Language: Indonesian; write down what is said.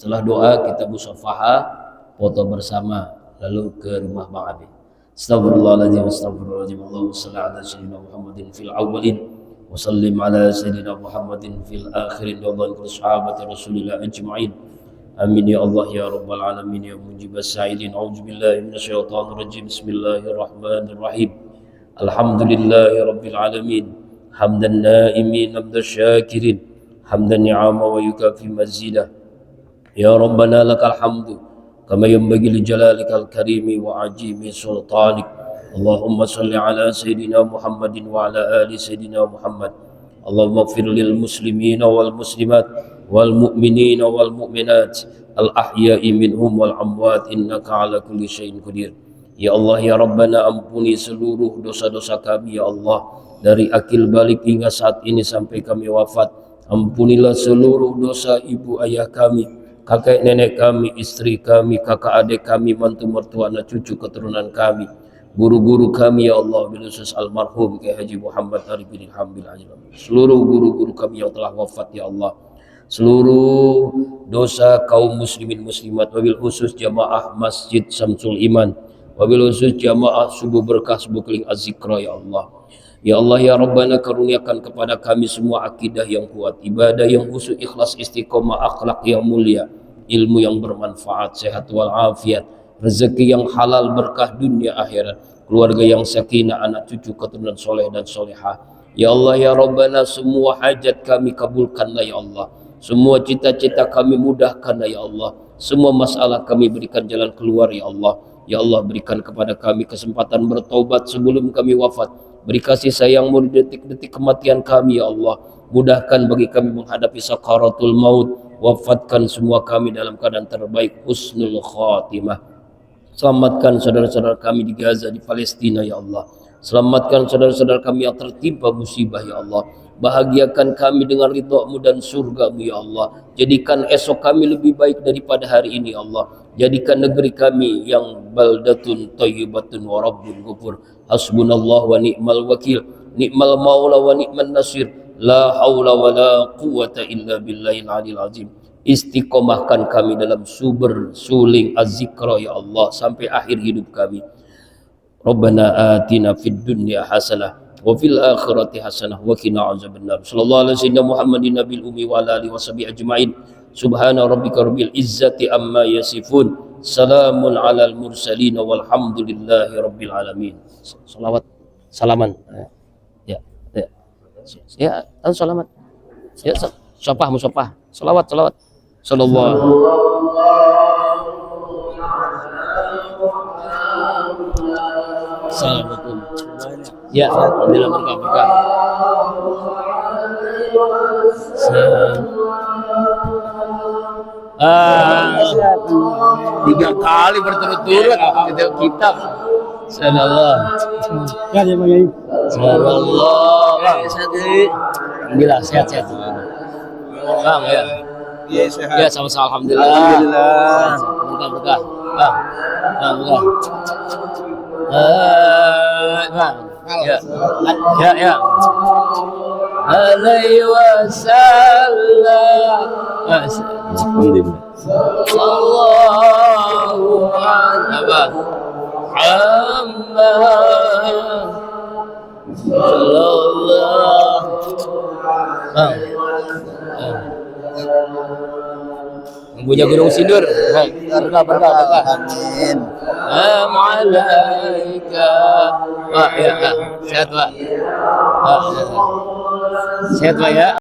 Setelah doa kita musafaha, foto bersama, lalu ke rumah Bang Abi. Astagfirullahaladzim, astagfirullahaladzim. Allahumma salli ala sayyidina Muhammadin fil awwalin wa sallim ala sayyidina Muhammadin fil akhirin wa dhal sahabati Rasulillah ajma'in. Amin ya Allah ya rabbal alamin ya mujibas sa'idin. A'udzu billahi minasyaitonir rajim. Bismillahirrahmanirrahim. Alhamdulillahi rabbil alamin. Hamdan naimin, hamdan syakirin. Hamdan ni'ama wa yukafi mazidah. يا ربنا لك الحمد كما ينبغي لجلالك الكريم وعجيب سلطانك اللهم صل على سيدنا محمد وعلى آل سيدنا محمد اللهم اغفر للمسلمين والمسلمات والمؤمنين والمؤمنات الأحياء منهم والأموات إنك على كل شيء قدير Ya Allah ya Rabbana ampuni seluruh dosa-dosa kami ya Allah dari akil balik hingga saat ini sampai kami wafat ampunilah seluruh dosa ibu ayah kami kakek nenek kami, istri kami, kakak adik kami, mantu mertua, anak cucu keturunan kami, guru-guru kami ya Allah, bilusus almarhum Kiai Haji Muhammad Arif bin Hamil Seluruh guru-guru kami yang telah wafat ya Allah. Seluruh dosa kaum muslimin muslimat wabil khusus jamaah Masjid Samsul Iman wabil khusus jamaah subuh berkah subuh keling azikra ya Allah. Ya Allah ya Rabbana karuniakan kepada kami semua akidah yang kuat, ibadah yang khusus, ikhlas, istiqomah, akhlak yang mulia, ilmu yang bermanfaat, sehat walafiat, rezeki yang halal berkah dunia akhirat, keluarga yang sakinah, anak cucu keturunan soleh dan solehah. Ya Allah ya Rabbana semua hajat kami kabulkanlah ya Allah. Semua cita-cita kami mudahkanlah ya Allah. Semua masalah kami berikan jalan keluar ya Allah. Ya Allah berikan kepada kami kesempatan bertobat sebelum kami wafat. Beri kasih sayangmu di detik-detik kematian kami ya Allah. Mudahkan bagi kami menghadapi sakaratul maut wafatkan semua kami dalam keadaan terbaik husnul khatimah. Selamatkan saudara-saudara kami di Gaza di Palestina ya Allah. Selamatkan saudara-saudara kami yang tertimpa musibah ya Allah. Bahagiakan kami dengan ridhamu dan surgamu ya Allah. Jadikan esok kami lebih baik daripada hari ini ya Allah. Jadikan negeri kami yang baldatun tayyibatun wa rabbun ghafur. Hasbunallah wa ni'mal wakil. Ni'mal maula wa ni'man nasir La haula wa la quwata illa billahil alil azim. Istiqomahkan kami dalam sumber suling az-zikra ya Allah sampai akhir hidup kami. Rabbana atina fid dunya hasanah wa fil akhirati hasanah wa qina azabannar. Sallallahu alaihi wasallam Muhammadin nabil ummi wa ala alihi washabihi ajmain. Subhana rabbika rabbil izzati amma yasifun. Salamun alal mursalin walhamdulillahi rabbil alamin. Salawat salaman. Ya, kan selamat. Ya, sopah musopah. Salawat, salawat. Sallallahu Assalamualaikum. Ya, alhamdulillah berkah berkah. Ah, tiga kali berturut-turut itu kitab. Sallallahu. Ya, ya, ya. Sallallahu. Alhamdulillah sehat-sehat. Bang ya. Iya sehat. Ya sama-sama alhamdulillah. Alhamdulillah. Berkah. Bang. Bang berkah. Eh, bang. Ya. Ya ya. Alaihi wasallam. Alhamdulillah. Allahu sallallahu yang punya gunung sindur. Berkah berkah berkah amin. Alaika wah ya sehat pak. Sehat pak ya